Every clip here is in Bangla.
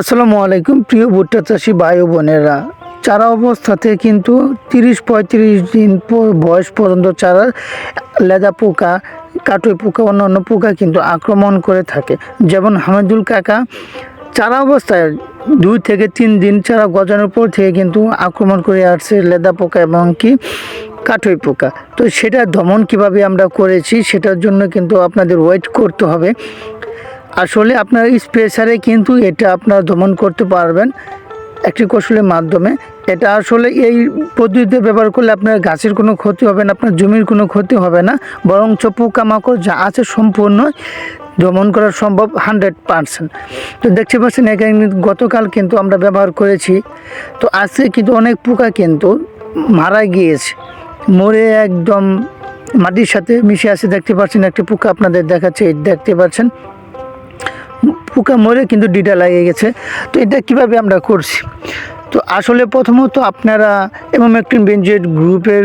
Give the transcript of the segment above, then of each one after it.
আসসালামু আলাইকুম, প্রিয় ভুট্টা চাষি ভাই বোনেরা। চারা অবস্থাতে কিন্তু তিরিশ পঁয়ত্রিশ দিন বয়স পর্যন্ত চারার লেদা পোকা কাটুই পোকা, অন্যান্য পোকা কিন্তু আক্রমণ করে থাকে। যেমন হামিদুল কাকা, চারা অবস্থায় দুই থেকে তিন দিন চারা গজানোর পর থেকে কিন্তু আক্রমণ করে আসছে লেদা পোকা এবং কি কাঠই পোকা। তো সেটা দমন কীভাবে আমরা করেছি, সেটার জন্য কিন্তু আপনাদের ওয়েট করতে হবে। আসলে আপনার স্পেসারে কিন্তু এটা আপনারা দমন করতে পারবেন একটি কৌশলের মাধ্যমে। এটা আসলে এই পদ্ধতিতে ব্যবহার করলে আপনার গাছের কোনো ক্ষতি হবে না, আপনার জমির কোনো ক্ষতি হবে না বরঞ্চ পোকামাকড় যা আছে সম্পূর্ণ দমন করা সম্ভব হান্ড্রেড পারসেন্ট। তো দেখতে পাচ্ছেন, এখানে গতকাল কিন্তু আমরা ব্যবহার করেছি। তো আজকে কিন্তু অনেক পোকা কিন্তু মারা গিয়েছে। মরে একদম মাটির সাথে মিশে আছে। দেখতে পাচ্ছেন, একটি পোকা আপনাদের দেখাচ্ছে, দেখতে পাচ্ছেন। পোকা মরে কিন্তু ডিটা লাগিয়ে গেছে। তো এটা কীভাবে আমরা করছি? তো আসলে প্রথমত আপনারা এবং একটি বেঞ্জেড গ্রুপের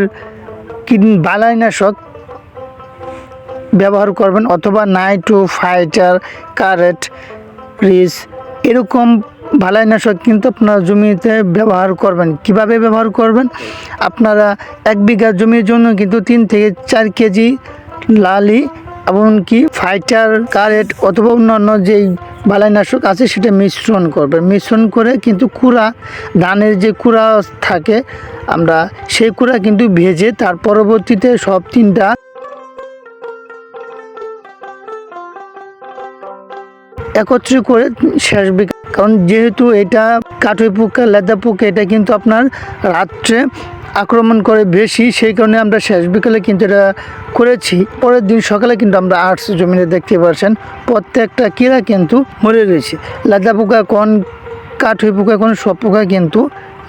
বালাইনাশক ব্যবহার করবেন অথবা নাইট্রো ফাইটার কারেট, রিস এরকম ভালাইনাশক কিন্তু আপনার জমিতে ব্যবহার করবেন। কীভাবে ব্যবহার করবেন? আপনারা এক বিঘা জমির জন্য কিন্তু তিন থেকে চার কেজি লালি এমনকি ফাইটার কারেট অথবা অন্যান্য যেই বালাইনাশক আছে সেটা মিশ্রণ করবে। মিশ্রণ করে কিন্তু কুড়া, ধানের যে কুড়া থাকে, আমরা সেই কুড়া কিন্তু ভেজে তার পরবর্তীতে সব তিনটা একত্রে করে শেষ বিঘা কারণ যেহেতু এটা কাঠই পোকা, লেদা পোকা, এটা কিন্তু আপনার রাত্রে আক্রমণ করে বেশি। সেই কারণে আমরা শেষ বিকালে কিন্তু এটা করেছি। পরের দিন সকালে কিন্তু আমরা আর্টস জমিনে দেখতে পাচ্ছেন প্রত্যেকটা কীরা কিন্তু মরে রয়েছে। লেদা পোকা কোন কাঠুই পোকা কোন, সব পোকা কিন্তু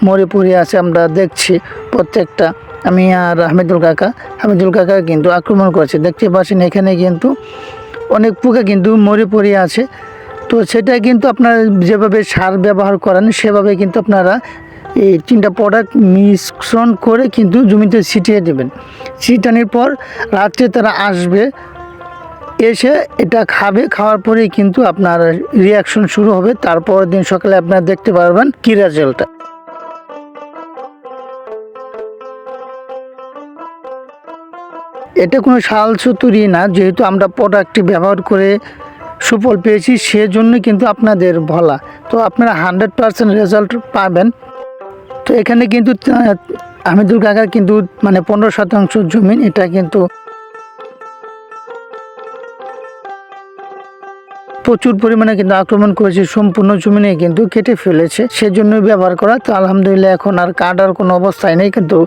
মরে পড়ে আছে, আমরা দেখছি প্রত্যেকটা। আমি আর আহমেদুল কাকা আহমেদুল কাকা কিন্তু আক্রমণ করেছে। দেখতে পাচ্ছেন এখানে কিন্তু অনেক পোকা কিন্তু মরে পড়ে আছে। তো সেটা কিন্তু আপনারা যেভাবে সার ব্যবহার করেন, সেভাবে কিন্তু আপনারা এই তিনটা প্রোডাক্ট মিশ্রণ করে কিন্তু জমিতে ছিটিয়ে দেবেন। ছিটানোর পর রাত্রে তারা আসবে, এসে এটা খাবে, খাওয়ার পরেই কিন্তু আপনার রিয়াকশন শুরু হবে। তারপরের দিন সকালে আপনারা দেখতে পারবেন কী রেজাল্টটা এটা কোনো শাল সুতুরি না, যেহেতু আমরা প্রোডাক্টটি ব্যবহার করে সুফল পেয়েছি সেজন্য কিন্তু আপনাদের বলা তো আপনারা হান্ড্রেড পারসেন্ট রেজাল্ট পাবেন। তো এখানে কিন্তু হামিদুল কাকার কিন্তু মানে পনেরো শতাংশ জমিন এটা কিন্তু প্রচুর পরিমাণে কিন্তু আক্রমণ করেছে, সম্পূর্ণ জমিনে কিন্তু কেটে ফেলেছে সেজন্য ব্যবহার করা। তো আলহামদুলিল্লাহ, এখন আর কাটার কোনো অবস্থায় নেই, কিন্তু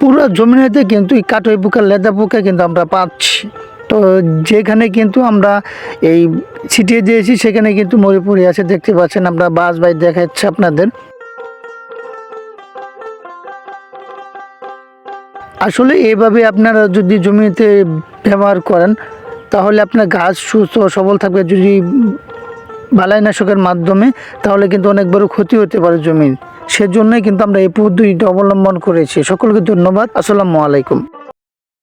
পুরো জমিনেতে কিন্তু এই কাঠই পোকা লেদা পোকা কিন্তু আমরা পাচ্ছি। তো যেখানে কিন্তু আমরা এই ছিটিয়ে দিয়েছি, সেখানে কিন্তু মরে পড়ে আছে, দেখতে পাচ্ছেন আমরা, বাস বাই দেখাচ্ছে আপনাদের। আসলে এইভাবে আপনারা যদি জমিতে ব্যবহার করেন, তাহলে আপনার গাছ সুস্থ সবল থাকবে। যদি বালাইনাশকের মাধ্যমে, তাহলে কিন্তু অনেক বড় ক্ষতি হতে পারে জমির। সেজন্যই কিন্তু আমরা এই পদ্ধতিটা অবলম্বন করেছি। সকলকে ধন্যবাদ। আসসালামু আলাইকুম।